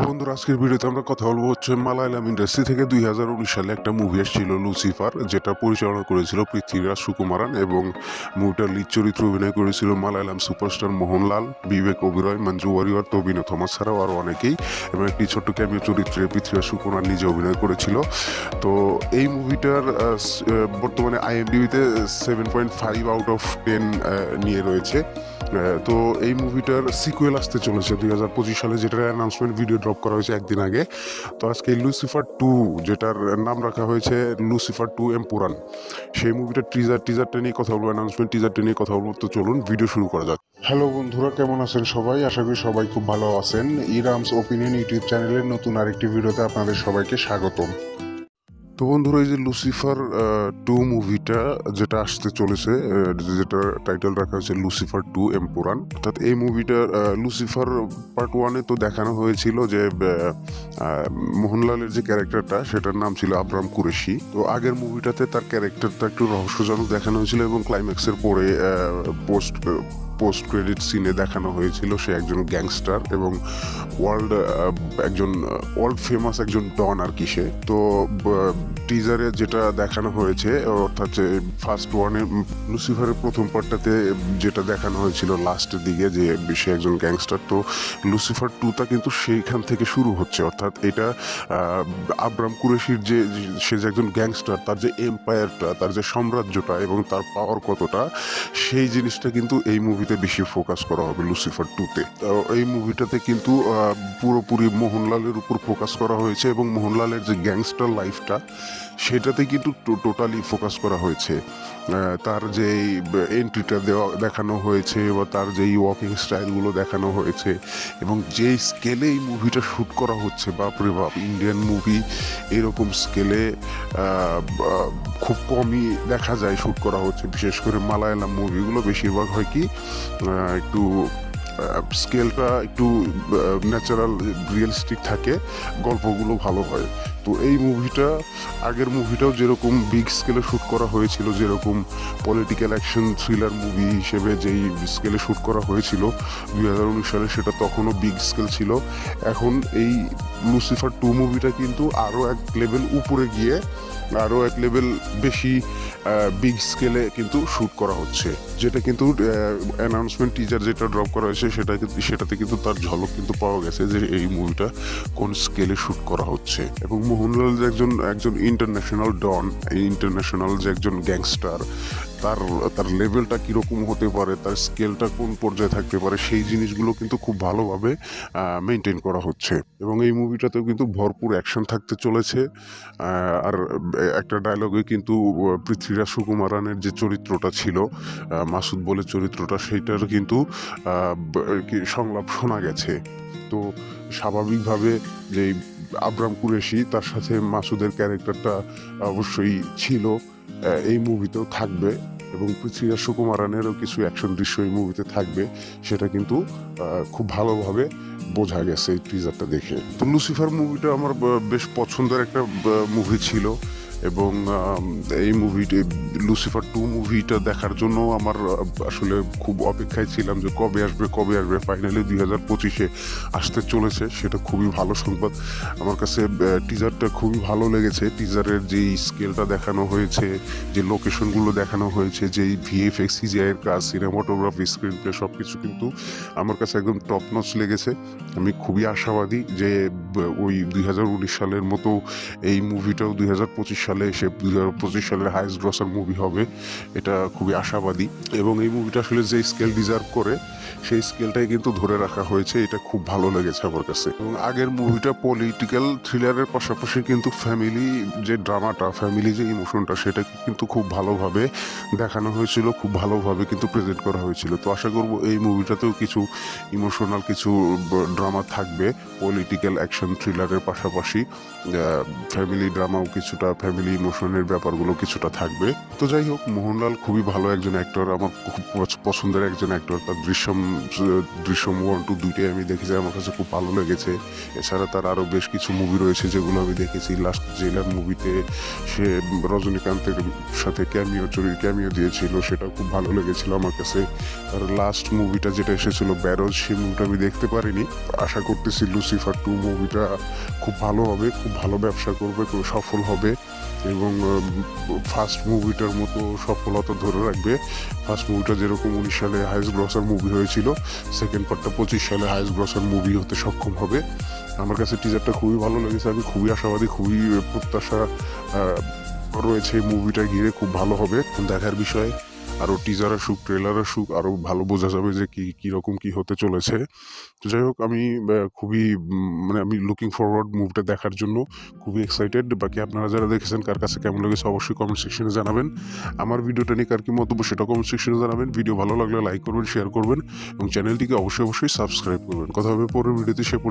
তো বন্ধুরা, আজকের ভিডিওতে আমরা কথা বলব হচ্ছে মালায়ালাম ইন্ডাস্ট্রি থেকে দুই হাজার উনিশ সালে একটা মুভি এসেছিল লুসিফার যেটা পরিচালনা করেছিল পৃথ্বীরাজ সুকুমারান এবং মুভিটার লিড চরিত্র অভিনয় করেছিল মালায়ালাম সুপারস্টার মোহনলাল, বিবেক ওবিরয় মঞ্জু ওয়ারিয়ার তবিনা থমাস ছাড়াও আরও অনেকেই এবং একটি ছোট্ট ক্যামিও চরিত্রে পৃথ্বীরাজ সুকুমার নিজে অভিনয় করেছিল। তো এই মুভিটার বর্তমানে আইএমডিবিতে seven point five out of ten নিয়ে রয়েছে। তো এই মুভিটার সিকুয়েল আসতে চলেছে দুই হাজার পঁচিশ সালে, যেটার অ্যানাউন্সমেন্ট ভিডিও ড্রপ করা হয়েছে একদিন আগে। তো আজকে লুসিফার টু যেটার নাম রাখা হয়েছে লুসিফার টু এম পুরান সেই মুভিটার টিজার টিজারটা নিয়ে কথা বলব অ্যানাউন্সমেন্ট টিজারটা নিয়ে কথা বলব। তো চলুন ভিডিও শুরু করা যাক। হ্যালো বন্ধুরা, কেমন আছেন সবাই? আশা করি সবাই খুব ভালো আছেন। ইরামস ওপিনিয়ন ইউটিউব চ্যানেলের নতুন আরেকটি ভিডিওতে আপনাদের সবাইকে স্বাগতম। তো বন্ধুরা, এই যে লুসিফার টু মুভিটা যেটা আসতে চলেছে যেটা টাইটেল রাখা হয়েছে লুসিফার টু এমপুরান অর্থাৎ এই মুভিটা লুসিফার পার্ট ওয়ানে তো দেখানো হয়েছিল যে মোহনলালের যে ক্যারেক্টারটা সেটার নাম ছিল আবরাম কুরেশি। তো আগের মুভিটাতে তার ক্যারেক্টারটা একটু রহস্যজনক দেখানো হয়েছিল এবং ক্লাইম্যাক্সের পরে পোস্ট পোস্ট ক্রেডিট সিনে দেখানো হয়েছিল সে একজন গ্যাংস্টার এবং ওয়ার্ল্ড একজন ওয়ার্ল্ড ফেমাস একজন ডন আর কি সে। তো টিজারে যেটা দেখানো হয়েছে, অর্থাৎ ফার্স্ট ওয়ানে লুসিফারের প্রথম পার্টটাতে যেটা দেখানো হয়েছিল লাস্টের দিকে যে সে একজন গ্যাংস্টার, তো লুসিফার টুটা কিন্তু সেইখান থেকে শুরু হচ্ছে। অর্থাৎ এটা আব্রাম কুরেশির যে, সে যে একজন গ্যাংস্টার, তার যে এম্পায়ারটা, তার যে সাম্রাজ্যটা এবং তার পাওয়ার কতটা, সেই জিনিসটা কিন্তু এই মুভিতে বেশি ফোকাস করা হবে লুসিফার টুতে এই মুভিটাতে কিন্তু পুরোপুরি মোহনলালের উপর ফোকাস করা হয়েছে এবং মোহনলালের যে গ্যাংস্টার লাইফটা সেটাতে কিন্তু টোটালি ফোকাস করা হয়েছে। তার যে এন্ট্রিটা দেওয়া দেখানো হয়েছে বা তার যেই ওয়াকিং স্টাইলগুলো দেখানো হয়েছে এবং যে স্কেলে এই মুভিটা শ্যুট করা হচ্ছে বাপরে বাপ ইন্ডিয়ান মুভি এরকম স্কেলে খুব কমই দেখা যায় শ্যুট করা হচ্ছে। বিশেষ করে মালায়ালাম মুভিগুলো বেশিরভাগ হয় কি একটু স্কেলটা একটু ন্যাচারাল রিয়েলিস্টিক থাকে, গল্পগুলো ভালো হয়। তো এই মুভিটা আগের মুভিটাও যেরকম বিগ স্কেলে শ্যুট করা হয়েছিল, যেরকম পলিটিক্যাল অ্যাকশন থ্রিলার মুভি হিসেবে যেই স্কেলে শ্যুট করা হয়েছিল, দুই হাজার উনিশ সালে সেটা তখনও বিগ স্কেল ছিল। এখন এই লুসিফার টু মুভিটা কিন্তু আরও এক লেভেল উপরে গিয়ে, আরও এক লেভেল বেশি বিগ স্কেলে কিন্তু শ্যুট করা হচ্ছে। যেটা কিন্তু অ্যানাউন্সমেন্ট টিজার যেটা ড্রপ করা হয়েছে, সেটা সেটাতে কিন্তু তার ঝলক কিন্তু পাওয়া গেছে যে এই মুভিটা কোন স্কেলে শ্যুট করা হচ্ছে। এবং মোহনলাল যে একজন একজন ইন্টারন্যাশনাল ডন ইন্টারন্যাশনাল যে একজন গ্যাংস্টার তার তার লেভেলটা কীরকম হতে পারে, তার স্কেলটা কোন পর্যায়ে থাকতে পারে, সেই জিনিসগুলো কিন্তু খুব ভালোভাবে মেনটেন করা হচ্ছে। এবং এই মুভিটাতেও কিন্তু ভরপুর অ্যাকশন থাকতে চলেছে। আর একটা ডায়লগে কিন্তু পৃথ্বীরাজ সুকুমারানের যে চরিত্রটা ছিল মাসুদ বলে চরিত্রটা, সেইটার কিন্তু সংলাপ শোনা গেছে। তো স্বাভাবিকভাবে যে আব্রাম কুরেশি, তার সাথে মাসুদের ক্যারেক্টারটা অবশ্যই ছিল এই মুভিতেও থাকবে এবং পৃথ্বীরাজ সুকুমারানেরও কিছু অ্যাকশন দৃশ্য এই মুভিতে থাকবে, সেটা কিন্তু খুব ভালোভাবে বোঝা গেছে এই টিজারটা দেখে। তো লুসিফার মুভিটা আমার বেশ পছন্দের একটা মুভি ছিল। এবং এই মুভিটি লুসিফার টু মুভিটা দেখার জন্য আমার আসলে খুব অপেক্ষায় ছিলাম যে কবে আসবে কবে আসবে। ফাইনালি দুই হাজার পঁচিশে আসতে চলেছে, সেটা খুবই ভালো সংবাদ। আমার কাছে টিজারটা খুবই ভালো লেগেছে। টিজারের যেই স্কেলটা দেখানো হয়েছে, যে লোকেশনগুলো দেখানো হয়েছে, যেই ভিএফএক্স সিজিআইয়ের কাজ সিনেমাটোগ্রাফি স্ক্রিন প্লে সব কিছু কিন্তু আমার কাছে একদম টপ নচ লেগেছে। আমি খুবই আশাবাদী যে ওই দুই হাজার উনিশ সালের মতো এই মুভিটাও দুই হাজার পঁচিশ সালে এসে দুই হাজার পঁচিশ সালের হাইস্ট গ্রসার মুভি হবে, এটা খুবই আশাবাদী। এবং এই মুভিটা আসলে যে স্কেল ডিজার্ভ করে, সেই স্কেলটাই কিন্তু ধরে রাখা হয়েছে, এটা খুব ভালো লেগেছে আমার কাছে। এবং আগের মুভিটা পলিটিক্যাল থ্রিলারের পাশাপাশি কিন্তু ফ্যামিলি যে ড্রামাটা ফ্যামিলি যে ইমোশনটা সেটা কিন্তু খুব ভালোভাবে দেখানো হয়েছিল, খুব ভালোভাবে কিন্তু প্রেজেন্ট করা হয়েছিল। তো আশা করব এই মুভিটাতেও কিছু ইমোশনাল কিছু ড্রামা থাকবে পলিটিক্যাল অ্যাকশন থ্রিলারের পাশাপাশি ফ্যামিলি ড্রামাও কিছুটা ফ্যামিলি ফ্যামিলি ইমোশনের ব্যাপারগুলো কিছুটা থাকবে। তো যাই হোক, মোহনলাল খুবই ভালো একজন অ্যাক্টর আমার খুব পছন্দের একজন অ্যাক্টর তার দৃশ্যম দৃশ্যম ওয়ান টু দুইটাই আমি দেখেছি, আমার কাছে খুব ভালো লেগেছে। এছাড়া তার আরও বেশ কিছু মুভি রয়েছে যেগুলো আমি দেখেছি। লাস্ট জেলার মুভিতে সে রজনীকান্তের সাথে ক্যামিও চুরির ক্যামিও দিয়েছিল সেটা খুব ভালো লেগেছিল আমার কাছে। আর লাস্ট মুভিটা যেটা এসেছিল, ব্যারোজ, সেই মুভিটা আমি দেখতে পারিনি। আশা করতেছি লুসিফার টু মুভিটা খুব ভালো হবে, খুব ভালো ব্যবসা করবে সফল হবে। এবং ফার্স্ট মুভিটার মতো সফলতা ধরে রাখবে। ফার্স্ট মুভিটা যেরকম উনিশ সালে হায়েস্ট গ্রসার মুভি হয়েছিল সেকেন্ড পার্টটা পঁচিশ সালে হায়েস্ট গ্রসার মুভি হতে সক্ষম হবে। আমার কাছে টিজারটা খুবই ভালো লেগেছে, আমি খুবই আশাবাদী, খুবই প্রত্যাশা রয়েছে এই মুভিটা ঘিরে, খুব ভালো হবে। দেখার বিষয় আরও টিজার আসুক ট্রেলার আসুক আরও ভালো বোঝা যাবে যে কী কীরকম কী হতে চলেছে। তো যাই হোক, আমি খুবই মানে আমি লুকিং ফরওয়ার্ড মুভিটা দেখার জন্য খুবই এক্সাইটেড বাকি আপনারা যারা দেখেছেন, কার কাছে কেমন লেগেছে অবশ্যই কমেন্ট সেকশনে জানাবেন। আমার ভিডিওটা নিয়ে কার কি মন্তব্য সেটা কমেন্ট সেকশনে জানাবেন। ভিডিও ভালো লাগলে লাইক করবেন শেয়ার করবেন এবং চ্যানেলটিকে অবশ্যই অবশ্যই সাবস্ক্রাইব করবেন। কথা হবে পরের ভিডিওতে সে